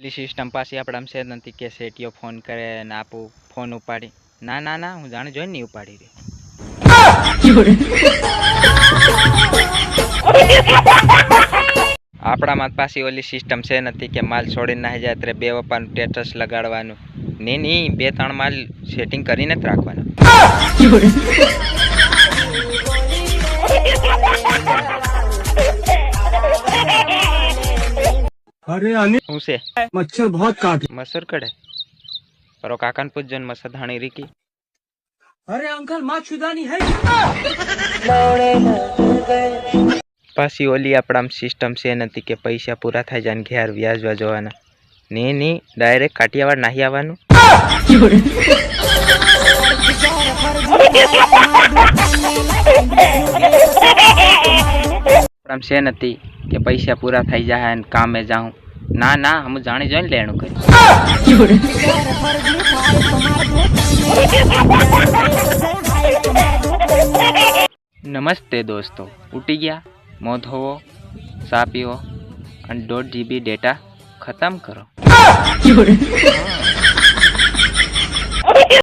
પેલી સિસ્ટમ પાસે આપણે આમ છે નથી કે સેટીઓ ફોન કરે ને આપું ફોન ઉપાડી. ના ના ના, હું જાણે જોઈને નહીં ઉપાડી રહી આપણામાં પાસે ઓલી સિસ્ટમ છે નથી કે માલ છોડીને નાહી જાય ત્યારે બે વપાનું સ્ટેટસ લગાડવાનું. નહીં નહીં, બે, ત્રણ માલ સેટિંગ કરીને જ રાખવાના. અરે અનિલ હું છે? મચ્છર બહોત કાટે મસર કડે? પરો કાકાન પૂજન મસર ધાણી રીકી. અરે અંકલમાં છુદાની હે. પાછી ઓલી આપણા સિસ્ટમ છે નથી કે પૈસા પૂરા થાય જાય ઘેર વ્યાજવા જોવાના. ને ને ડાયરેક્ટ કાઠિયાવાડ નાહી આવવાનું. છે નથી કે પૈસા પૂરા થઈ જાય કામે જાઉં. ના ના હું જાણી જોઈને લેણું કરી નમસ્તે દોસ્તો ઉઠી ગયા મો ધોવો ચા પીવો, અને દોઢ જીબી ડેટા ખતમ કરો.